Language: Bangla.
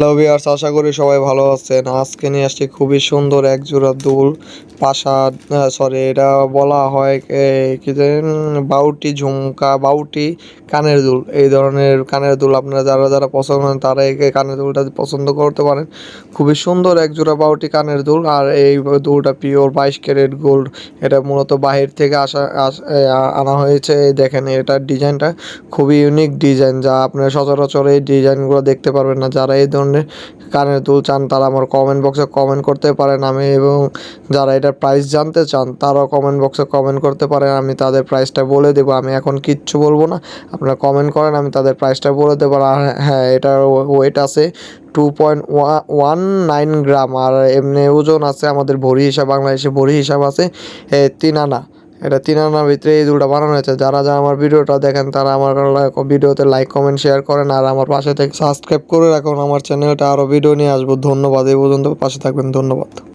হ্যালো ভিউয়ার্স আশা করি সবাই ভালো আছেন। আজকে নিয়ে আসছি খুবই সুন্দর এক জোড়া দুল পাশা সরি এটা বলা হয় কি বাউটি ঝুমকা, বাউটি কানের দুল। এই ধরনের কানের দুল আপনারা যারা যারা পছন্দ করেন, তারা এই কানের দুলটা পছন্দ করতে পারেন। খুবই সুন্দর এক জোড়া বাউটি কানের দুল, আর এই দুলটা পিওর বাইশ ক্যারেট গোল্ড এটা মূলত বাহির থেকে আসা আনা হয়েছে। দেখেন এটার ডিজাইনটা খুবই ইউনিক ডিজাইন যা আপনারা সচরাচর এই ডিজাইনগুলো দেখতে পারবেন না। যারা এই ধরনের কানের দুল চান, তারা আমার কমেন্ট বক্সে কমেন্ট করতে পারেন আমি এবং যারা এটার প্রাইস জানতে চান, তারাও কমেন্ট বক্সে কমেন্ট করতে পারেন, আমি তাদের প্রাইসটা বলে দেবো। আমি এখন কিচ্ছু বলব না, আপনারা কমেন্ট করেন, আমি তাদের প্রাইসটা বলে দেবো। আর হ্যাঁ এটার ওয়েট আছে two point one nine gram আর এমনি ওজন আছে আমাদের ভরি হিসাব, বাংলাদেশে ভরি হিসাব আছে তিন আনা। এটা তিন আনার ভিতরে এই দুলটা বানানো হয়েছে। যারা যারা আমার ভিডিওটা দেখেন, তারা আমার ভিডিওতে লাইক, কমেন্ট শেয়ার করেন। আর আমার পাশে থেকে সাবস্ক্রাইব করে রাখুন। আমার চ্যানেলটা আরও ভিডিও নিয়ে আসব। ধন্যবাদ। এই পর্যন্ত পাশে থাকবেন। ধন্যবাদ।